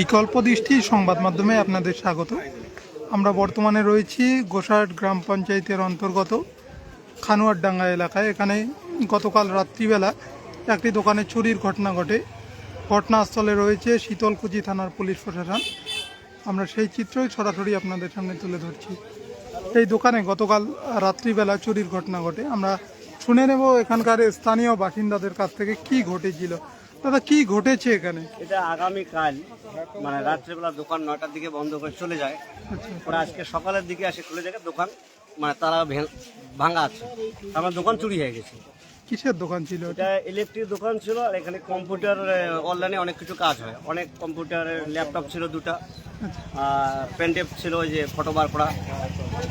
বিকল্প দৃষ্টি সংবাদ মাধ্যমে আপনাদের স্বাগত। আমরা বর্তমানে রয়েছি গোসাট গ্রাম পঞ্চায়েতের অন্তর্গত খানুয়ারডাঙ্গা এলাকায়। এখানে গতকাল রাত্রিবেলা একটি দোকানে চুরির ঘটনা ঘটে। ঘটনাস্থলে রয়েছে শীতলকুচি থানার পুলিশ প্রশাসন। আমরা সেই চিত্রই সরাসরি আপনাদের সামনে তুলে ধরছি। এই দোকানে গতকাল রাত্রিবেলা চুরির ঘটনা ঘটে। আমরা শুনে নেব এখানকার স্থানীয় বাসিন্দাদের কাছ থেকে কি ঘটেছিল। দাদা কি ঘটেছে এখানে? এটা আগামীকাল মানে রাত্রেবেলা দোকান নটার দিকে বন্ধ করে চলে যায়। আচ্ছা। পরে আজকে সকালের দিকে আসে খুলে যায় দোকান মানে তারা ভেঙ- আছে। আমার দোকান চুরি হয়ে গেছে। কিসের দোকান ছিল এটা ইলেকট্রিক দোকান ছিল আর এখানে কম্পিউটার অনলাইনে অনেক কিছু কাজ হয়। অনেক কম্পিউটারের ল্যাপটপ ছিল দুটা আচ্ছা। আর পেনটেপ ছিল ওই যে ফটো বার করা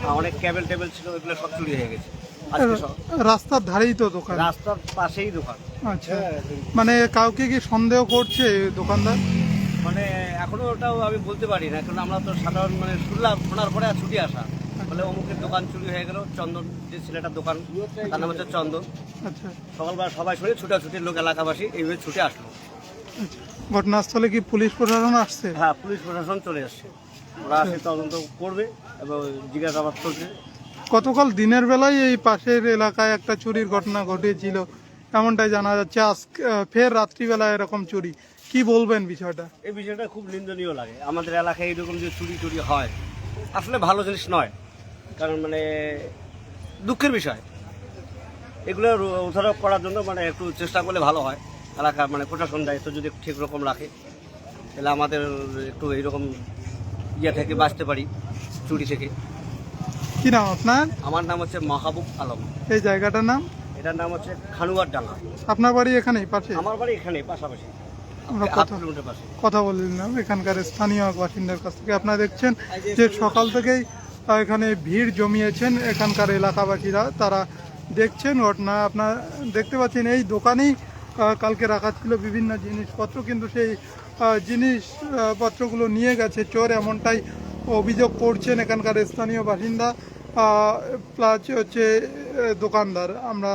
আর অনেক ক্যাবেল টেবিল ছিল ওইগুলো সব চুরি হয়ে গেছে। রাস্তার ধারেই তো দোকান। রাস্তার পাশেই দোকান। আচ্ছা। মানে কাউকে কি সন্দেহ করছে দোকানদার? মানে এখনও ওটাও আমি বলতে পারি না কারণ আমরা তো সাধারণ মানে শুনলাম শোনার পরে আর ছুটি আসা। বলে অমুকের দোকান চুরি হয়ে গেল চন্দন যে ছেলেটার দোকান তার নাম হচ্ছে চন্দন। আচ্ছা। সকালবেলা সবাই শুনে ছুটাছুটির লোক এলাকাবাসী এইভাবে ছুটে আসলো। আচ্ছা। ঘটনাস্থলে কি পুলিশ প্রশাসন আসছে? হ্যাঁ পুলিশ প্রশাসন চলে আসছে। ওরা আসে তদন্ত করবে এবং জিজ্ঞাসাবাদ করবে। গতকাল দিনের বেলায় এই পাশের এলাকায় একটা চুরির ঘটনা ঘটেছিল? এমনটাই জানা যাচ্ছে। আজ ফের রাত্রিবেলায় এরকম চুরি। কি বলবেন বিষয়টা? এই বিষয়টা খুব নিন্দনীয় লাগে। আমাদের এলাকায় এইরকম যে চুরি টুরি হয় আসলে ভালো জিনিস নয়। কারণ মানে দুঃখের বিষয়। এগুলো উদ্ধার করার জন্য মানে একটু চেষ্টা করলে ভালো হয়। এলাকার মানে প্রশাসন দায়িত্ব যদি ঠিক রকম রাখে তাহলে আমাদের একটু এইরকম ইয়ে থেকে বাঁচতে পারি চুরি থেকে। কি নাম আপনার? আমার নাম হচ্ছে মাহবুব আলম। এই জায়গাটার নাম? এটার নাম হচ্ছে খানুয়ার ডাঙ্গা আপনার বাড়ি এখানেই পাশে? আমার বাড়ি এখানে পাশাপাশি। আমরা কথা কথা বলে নিলাম এখানকার স্থানীয় বাসিন্দার কাছ থেকে। আপনারা দেখছেন যে সকাল থেকেই এখানে ভিড় জমিয়েছেন এখানকার এলাকাবাসীরা। তারা দেখছেন ঘটনা আপনার দেখতে পাচ্ছেন এই দোকানেই কালকে রাখা ছিল বিভিন্ন জিনিসপত্র কিন্তু সেই জিনিসপত্রগুলো নিয়ে গেছে চোর এমনটাই অভিযোগ করছেন এখানকার স্থানীয় বাসিন্দা। প্লাস হচ্ছে দোকানদার। আমরা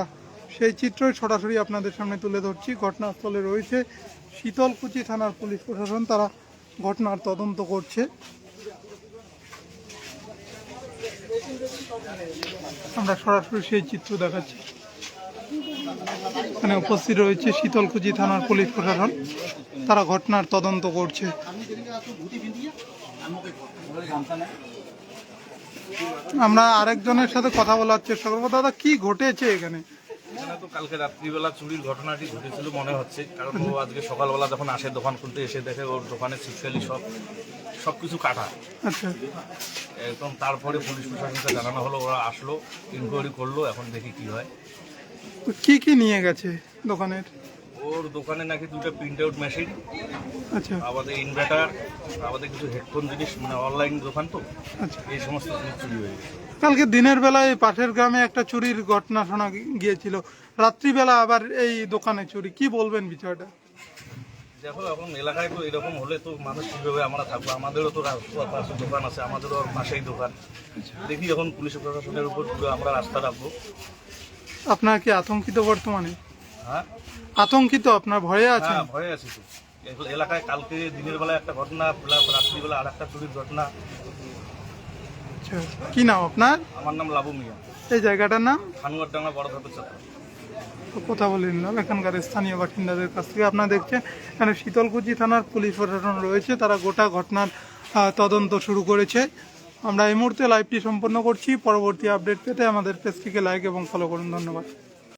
সেই চিত্রই সরাসরি আপনাদের সামনে তুলে ধরছি। ঘটনাস্থলে রয়েছে শীতলকুচি থানার পুলিশ প্রশাসন। তারা ঘটনার তদন্ত করছে। আমরা সরাসরি সেই চিত্র দেখাচ্ছি। এখানে উপস্থিত রয়েছে শীতলকুচি থানার পুলিশ প্রশাসন। তারা ঘটনার তদন্ত করছে। আমরা আরেকজনের সাথে কথা বলার চেষ্টা করব। দাদা, কি ঘটেছে এখানে? এখানে তো কালকে রাত্রিবেলা চুরির ঘটনাটি ঘটেছিল মনে হচ্ছে। কারণ ও আজকে সকালবেলা যখন আসে দোকান খুলতে এসে দেখে ওর দোকানে সিটকালি সব সব কিছু কাটা। আচ্ছা। একদম তারপরে পুলিশ প্রশাসনকে জানানো হলো ওরা আসলো ইনকোয়ারি করল এখন দেখি কি হয়। কি কি নিয়ে গেছে দোকানের? ওর দোকানে নাকি দুটো প্রিন্ট আউট মেশিন আচ্ছা। আমাদের ইনভার্টার আমাদের কিছু হেডফোন জিনিস মানে অনলাইন দোকান তো আচ্ছা। এই সমস্ত জিনিস চুরি হয়ে গেছে। কালকে দিনের বেলায় পাশের গ্রামে একটা চুরির ঘটনা শোনা গিয়েছিল। রাত্রিবেলা আবার এই দোকানে চুরি। কি বলবেন বিষয়টা? দেখো এখন এলাকায় তো এরকম হলে তো মানুষ কীভাবে আমরা থাকব? আমাদেরও তো পাশে দোকান আছে আমাদেরও পাশেই দোকান। দেখি এখন পুলিশ প্রশাসনের উপর আমরা রাস্তা রাখব। আপনার কি আতঙ্কিত বর্তমানে? হ্যাঁ? আতঙ্কিত? আপনার ভয়ে হ্যাঁ ভয়ে আছি তো। এগুলো এলাকায় কালকে দিনের বেলা একটা ঘটনা রাত্রিবেলা আর একটা চুরির ঘটনা। আচ্ছা। কি নাম আপনার? আমার নাম লাবু মিয়া। এই জায়গাটার নাম? খানুয়ার ডাঙ্গা বড় ধাপের চত্বর কথা বলে নিলাম। এখানকার স্থানীয় বাসিন্দাদের কাছ থেকে আপনারা দেখছেন এখানে শীতলকুচি থানার পুলিশ প্রশাসন রয়েছে। তারা গোটা ঘটনার তদন্ত শুরু করেছে। আমরা এই মুহূর্তে লাইভটি সম্পন্ন করছি। পরবর্তী আপডেট পেতে আমাদের পেজটিকে লাইক এবং ফলো করুন। ধন্যবাদ।